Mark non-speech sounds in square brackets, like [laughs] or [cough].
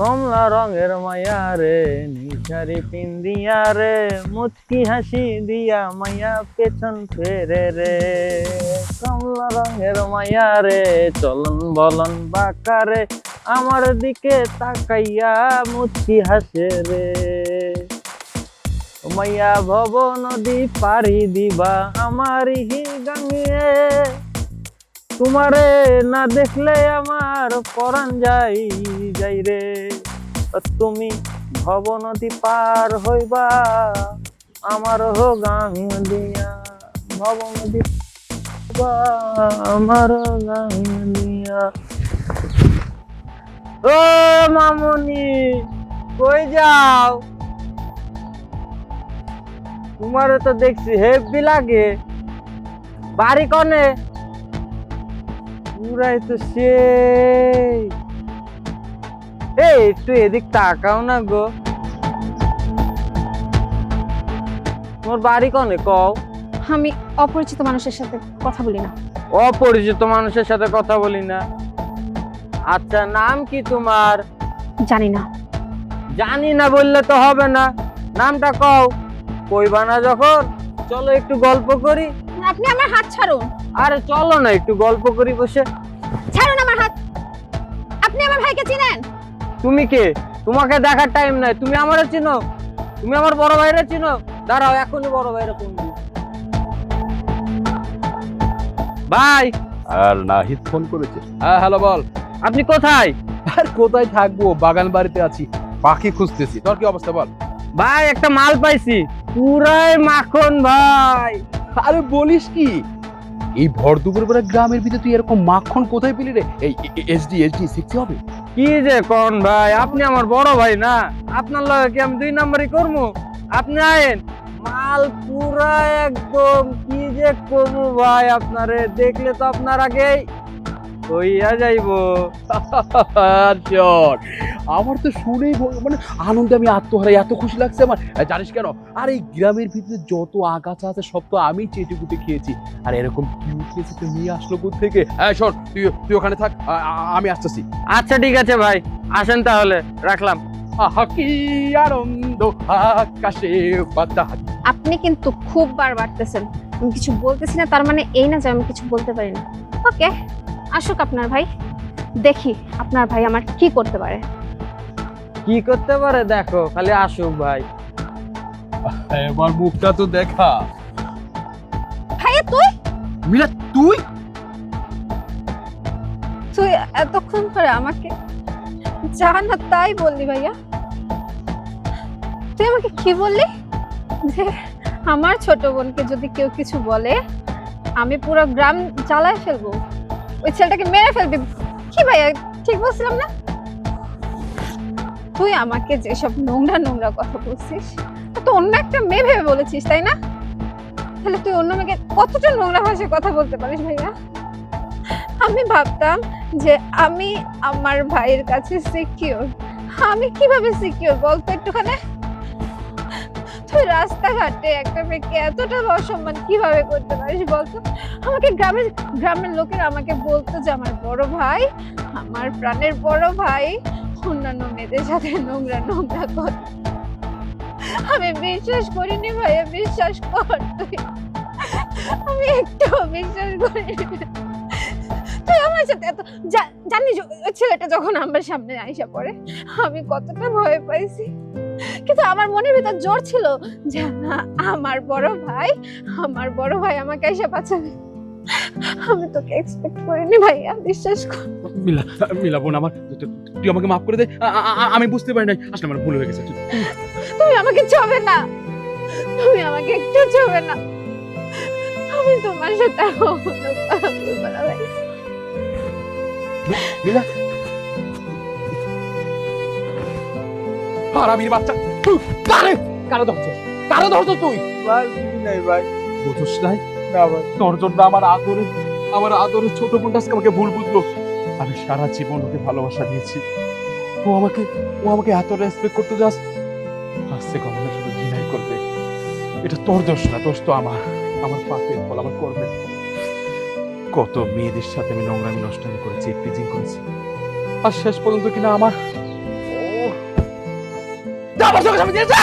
কমলা রঙের মায়া রে, নিঝারি পিন্দিয়া রে, মুচকি হাসি দিয়া মায়া পেছন ফেরে রে। কমলা রঙের মায়া রে, চলন বলন বাঁকা রে, আমার দিকে তাকাইয়া মুচকি হাসে রে। মাইয়া ভব নদী পারি দিবা আমার গাঙিয়ে তোমারে না দেখলে আমার পরাণ যাই যাই রে। তুমি ভব নদী পার হইবা, আমার হো গাং দিয়া। ভব নদী হইবা, আমার গাং দিয়া। ও মামনি, কই যাও? তোমারে তো দেখছি হেভি লাগে। বাড়ি কনে? পুরাই তো সেই। এই একটু এদিক তাকাও না গো। তোমার বাড়ি কনে কও? আমি অপরিচিত মানুষের সাথে কথা বলি না। অপরিচিত মানুষের সাথে কথা বলি না। আচ্ছা নাম কি তোমার? জানি না। জানি না বললে তো হবে না। নামটা কও। কইবা না যখন। চলো একটু গল্প করি। আপনি আমার হাত ছাড়ুন। আরে চলো না একটু গল্প করি বসে। ছাড়ুন আমার হাত। আপনি আমার ভাইকে চিনেন? তুমি কে? তোমাকে দেখার টাইম নাই। তুমি আমারে চিনো। তুমি আমার বড় ভাইরে চিনো। দাঁড়াও এখনই বড় ভাইরে ফোন দিই। ভাই! আর নাহিদ ফোন করেছে। হ্যাঁ হ্যালো বল। আপনি কোথায়? আর কোথায় থাকব? বাগান বাড়িতে আছি। পাখি খুঁজতেছি। তোর কি অবস্থা বল। ভাই একটা মাল পাইছি। পুরাই মাখন ভাই। আরে বলিস কি? এই ভর বেলা গ্রামের ভিতরে তুই এরকম মাখন কোথায় পেলি রে? এই এসডি এসডি শিখতে হবে? কি যে কোন ভাই, আপনি আমার বড় ভাই না। আপনার লগে কি আমি দুই নাম্বারই করব আপনি আয়েন। মাল পুরা একদম কি যে করব ভাই আপনারে, দেখলে তো আপনার আগেই। হইয়া যাইবো। [laughs] চল আমার তো শুনেই মানে আনন্দে আমি আত্মহারা এত খুশি লাগছে আমার। জানিস কেন? আর এই গ্রামের ভিতরে যত আগাছা আছে সব তো আমি চেটে কুটে খেয়েছি। আর এরকম কিউটনেস একটা মেয়ে আসলো থেকে? হ্যাঁ শোন তুই তুই ওখানে থাক আমি আসতেছি। আচ্ছা ঠিক আছে ভাই। আসেন তাহলে রাখলাম। কি আনন্দ আকাশে বাতাস আপনি কিন্তু খুব বার বাড়তেছেন আমি কিছু বলতেছি না তার মানে এই না যে আমি কিছু বলতে পারি না। ওকে। আসুক আপনার ভাই। দেখি আপনার ভাই আমার কি করতে পারে। কি করতে পারে দেখো খালি আসুক ভাই। এবার মুখটা তো দেখা। ভাইয়া তুই? মিলা তুই? তুই এতক্ষণ ধরে আমাকে যা না তাই বললি ভাইয়া। তুই আমাকে কি বললি? যে আমার ছোট বোনকে যদি কেউ কিছু বলে আমি পুরো গ্রাম জ্বালায় ফেলব। ওই ছেলেটাকে মেরে ফেলবি। কি ভাইয়া, ঠিক বলছিলাম না? তুই আমাকে যেসব নোংরা নোংরা কথা বলছিস, তো অন্য একটা মেয়ে ভেবে বলেছিস, তাই না? তাহলে তুই অন্য মেয়েকে কতটা নোংরা ভাষায় কথা বলতে পারিস ভাইয়া? আমি ভাবতাম যে আমি আমার ভাইয়ের কাছে সিকিউর আমি কীভাবে সিকিউর বলতো একটুখানি? রাস্তাঘাটে একটা মেয়েকে এতটা অসম্মান কীভাবে করতে পারিস বলতো? আমাকে গ্রামের গ্রামের লোকেরা আমাকে বলতো যে আমার বড় ভাই, আমার প্রাণের বড় ভাই, অন্যান্য মেয়েদের সাথে নোংরা নোংরা কথা আমি বিশ্বাস করিনি ভাইয়া, বিশ্বাস কর তুই। আমি একটু বিশ্বাস করিনি। তুই আমার সাথে এত জানিস ওই ছেলেটা যখন আমার সামনে আইসা পড়ে, আমি কতটা ভয় পাইছি। কিন্তু আমার মনের ভিতর জোর ছিল যে না আমার বড় ভাই আমার বড় ভাই আমাকে এসে বাঁচাবে। আমি তোকে এক্সপেক্ট করিনি ভাইয়া বিশ্বাস কর। মিলা মিলা বোন আমার তুই আমাকে মাফ করে দে। আমি বুঝতে পারি নাই। আসলে আমার ভুল হয়ে গেছে। তুমি আমাকে ছবে না। তুমি আমাকে একটু ছবে না। আমি তোমার সাথে মিলা হারামির বাচ্চা কারে কারে ধরছো? কারে ধরছো তুই? ভাই বুঝি নাই ভাই? বুঝছিস নাই? না ভাই। তোর জন্য আমার আদরে আমার আদরের ছোট বোনটা আজকে আমাকে ভুল বুঝলো। আমি সারা জীবন ওকে ভালোবাসা দিয়েছি। ও আমাকে ও আমাকে এত রেসপেক্ট করতে যাস। আসছে কখনো শুধু ঘৃণাই করবে। এটা তোর দোষ না দোষ তো আমার। আমার পাপের ফল আমার কর্মের কত মেয়েদের সাথে আমি নোংরামি নষ্টামি করেছি করেছি। আর শেষ পর্যন্ত কিনা আমার যা আমার চোখের সামনে দিয়ে যা